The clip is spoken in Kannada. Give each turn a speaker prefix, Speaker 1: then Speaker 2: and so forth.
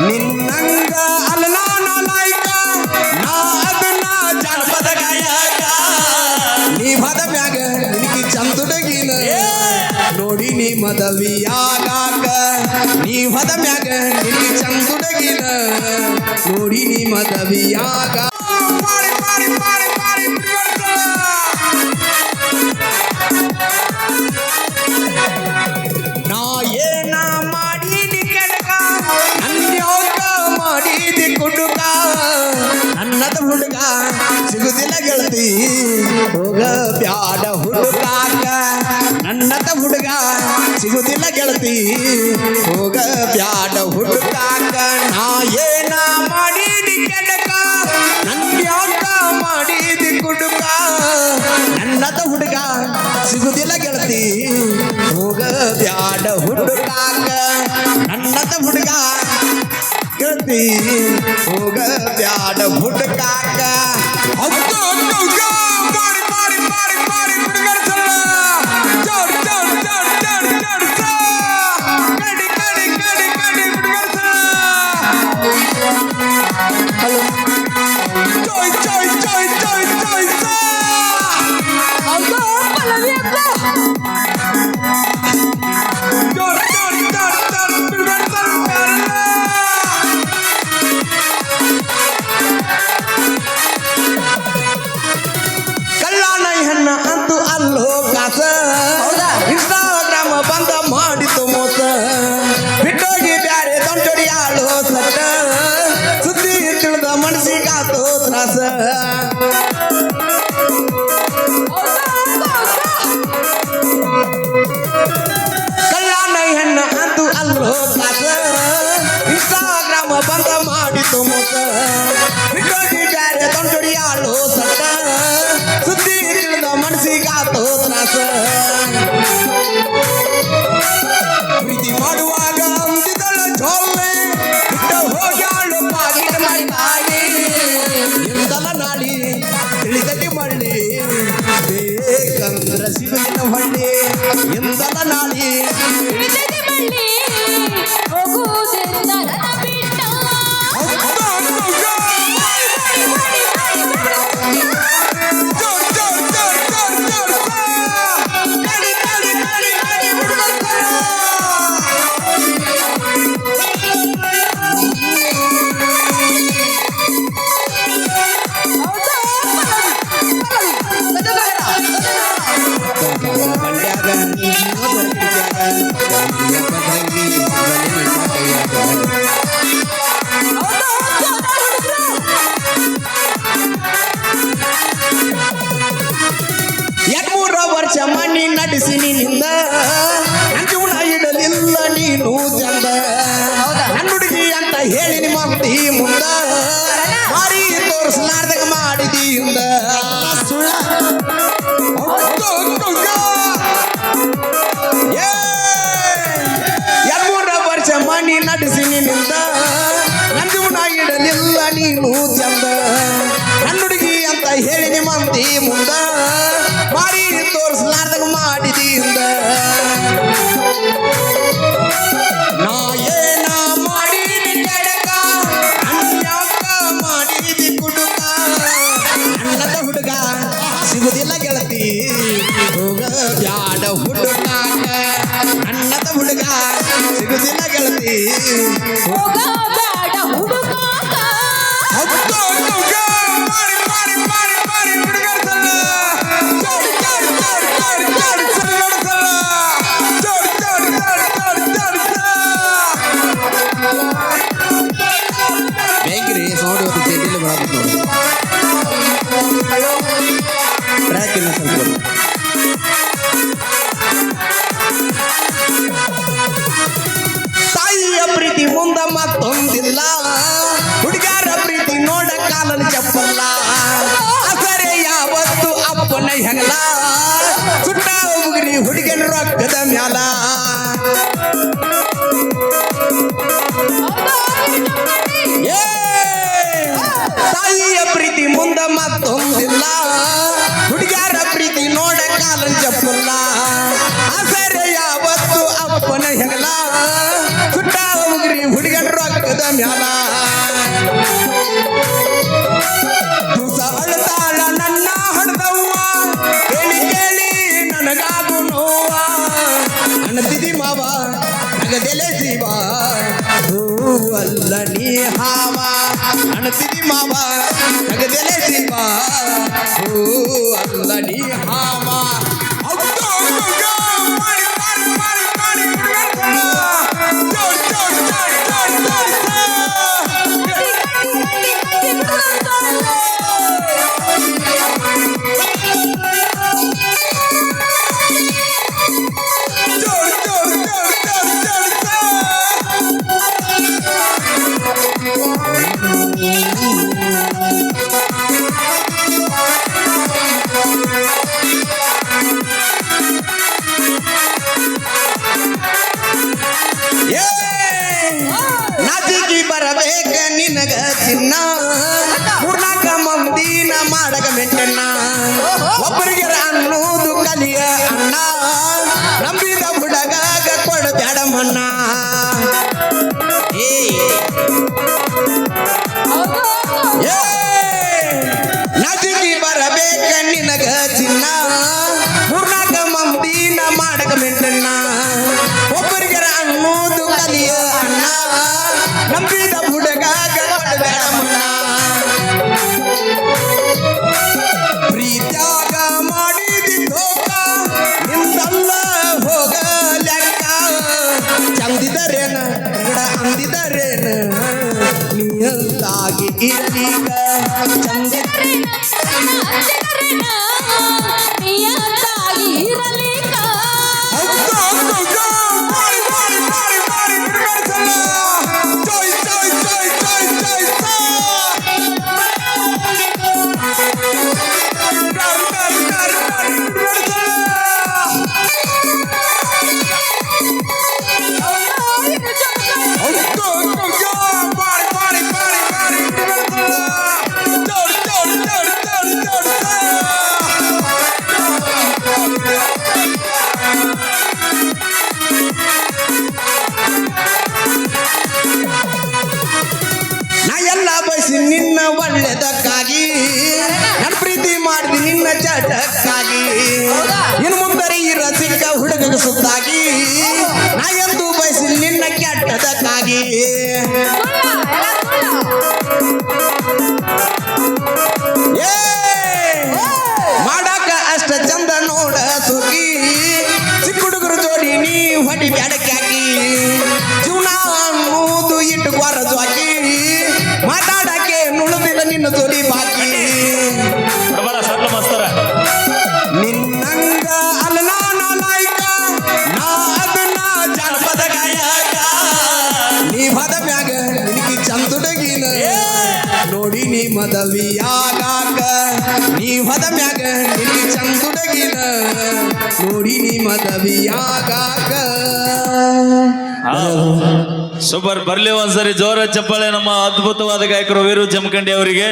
Speaker 1: ನಿನ್ನಂಗ ಅಲ್ಲ ನಾ ನಾಯಕ ನಾ ಅದನ್ನ ಜಾನಪದ ಗಾಯಕ ನೀ ಮದ ಮ್ಯಾಗ ನಿನಗೆ ಚಂದುಡಗಿನ ನೋಡಿ ನೀ ಮದವಿಯಾಗಾಕ ನೀ ಮದ ಮ್ಯಾಗ ನಿನಗೆ ಚಂದುಡಗಿನ ನೋಡಿ ನೀ ಮದವಿಯಾಗ ನನ್ನದ ಹುಡುಗ, ಸಿಗುದಿಲ್ಲ ಗೆಳತಿ. ಹೋಗ ಬ್ಯಾಡ ಹುಡುಕಾಕ ನನ್ನತ ಹುಡುಗ, ಸಿಗುದಿಲ್ಲ ಗೆಳತಿ. ಹೋಗ ಬ್ಯಾಡ ಹುಡುಕಾಕ ನಾ ಏನ ಮಾಡೀನಿ ಕೆಡಕ ನನ್ಯೋಗ ಮಾಡೀನಿ ಕುಡುಕ? ನನ್ನದ ಹುಡುಗ, ಸಿಗುದಿಲ್ಲ ಗೆಳತಿ. ಹೋಗ ಬ್ಯಾಡ ಹುಡುಕಾಕ ನನ್ನತ ಹುಡುಗ, ಗೆಳತಿ. மாட புட்டு காக்கா. ತ್ರಾಸ ಪ್ರೀತಿ ಮಾಡುವಾಗ ಅಂದಿದಳ ಜೋಲ್ಲೆ ಬಿಟ್ಟ ಹೋಗ್ಯಾಳು ಪಾಕಿಟ್ ಮಾಡಿ ಎಂದಲ ನಾಳಿ ತಿಳಿದಟಿ ಮಳ್ಳಿ.
Speaker 2: ಬಳ್ಳಿ ಹೋಗುವುದೆಂದ
Speaker 1: ನೀನು ಚಂದ ನನ್ನ ಹುಡುಗಿ ಅಂತ ಹೇಳಿ ನಿಮ್ಮ ಈ ಮುಂದ. ಮಾರಿ ತೋರಿಸಲಾರ್ದಾಗ ಮಾಡಿದಿ ಹಿಂದ. ಎರಡ್ಮೂರ ವರ್ಷ ಮನಿ ನಡೆಸಿ ನಿನ್ನಿಂದ ನಂದು ಜೀವನ ಇಡಲಿಲ್ಲ ನೀನು ಚಂದ. ನನ್ನ ಹುಡುಗಿ ಅಂತ ಹೇಳಿ ನಿಮ್ಮ ಈ ಮುಂದ. ಮಾರಿ ತೋರಿಸಲಾರ್ದಾಗ ಮಾಡಿದಿಂದ ಬೇಕ್ರಿ ಸೌಂಡ್ ಇವತ್ತು ಚೆಂಡಿಲಿ ಬರಬೇಕು ನೋಡಿ ಟ್ರ್ಯಾಕ್ ಇಲ್ಲ ಸ್ವಲ್ಪ ಮ್ಯಾಲ ದಿವಸ ಅಳ್ತಾಳ ನನ್ನ ಹಡ್ದವ್ವ. ಕೇಳಿ ಕೇಳಿ ನನಗಾಗು ನೋವ ಅಣತಿದಿ ಮಾವ ನಗದೆಲೆ ಜೀವ ಅಲ್ಲ ನೀ ಹಾವ. ಅಣತಿದಿ ಮಾವ ನಗದೆಲೆ ಜೀವ ಹೂ ಅಲ್ಲ ನೀ ಹಾವ. ಏ. ನಾಚಿಕಿ ಬರಬೇಕ ನಿನಗ ಚಿನ್ನ. ಮೂರ್ನಾಕ ಮಂದಿನ ಮಾಡಕ ಮೆಂಟಣ್ಣ ಒಬ್ಬರಿಗರ ಅನ್ನೋದು ಕಲಿಯ ಅಣ್ಣ ನಂಬಿದ ನೀಯಂತಾಗಿ ಇರಲೀಗ ಚಂದಿದ ಒಳ್ಳೆದಕ್ಕಾಗಿ. ನನ್ನ ಪ್ರೀತಿ ಮಾಡಿದ ನಿನ್ನ ಚಟಕ್ಕಾಗಿ. ಇನ್ನು ಮುಂದರಿ ರಸಿಕ ಹುಡುಗ ಸುತ್ತಾಗಿ. ನಾ ಎಂದು ಬಯಸಿ ನಿನ್ನ ಕೆಟ್ಟದಕ್ಕಾಗಿ. ನಿನ್ನ ತೊಲಿ ಬಾಕಿ.
Speaker 3: ಸಣ್ಣ ಮಾಸ್ತರ.
Speaker 1: ನಿನ್ನಂಗ ಅಲ್ಲ ನಾಯಕ ನಾ ಅದನ್ನ ಜಾನಪದ ಗಾಯಕ. ನೀ ಹದ ಮ್ಯಾಗ ನಿನಗೆ ಚಂದುಡಗಿನ ನೋಡಿ ನೀ ಮದವಿಯಾಗಾಕ. ನೀ ಹದ ಮ್ಯಾಗ ನಿನಗೆ ಚಂದುಡಗಿನ ನೋಡಿ ನೀ ಮದವಿಯಾಗಾಕ.
Speaker 3: ಸೂಪರ್. ಬರ್ಲಿ ಒಂದ್ಸರಿ ಜೋರ ಚಪ್ಪಾಳೆ ನಮ್ಮ ಅದ್ಭುತವಾದ ಗಾಯಕರು ವೀರು ಜಮಖಂಡಿ ಅವರಿಗೆ.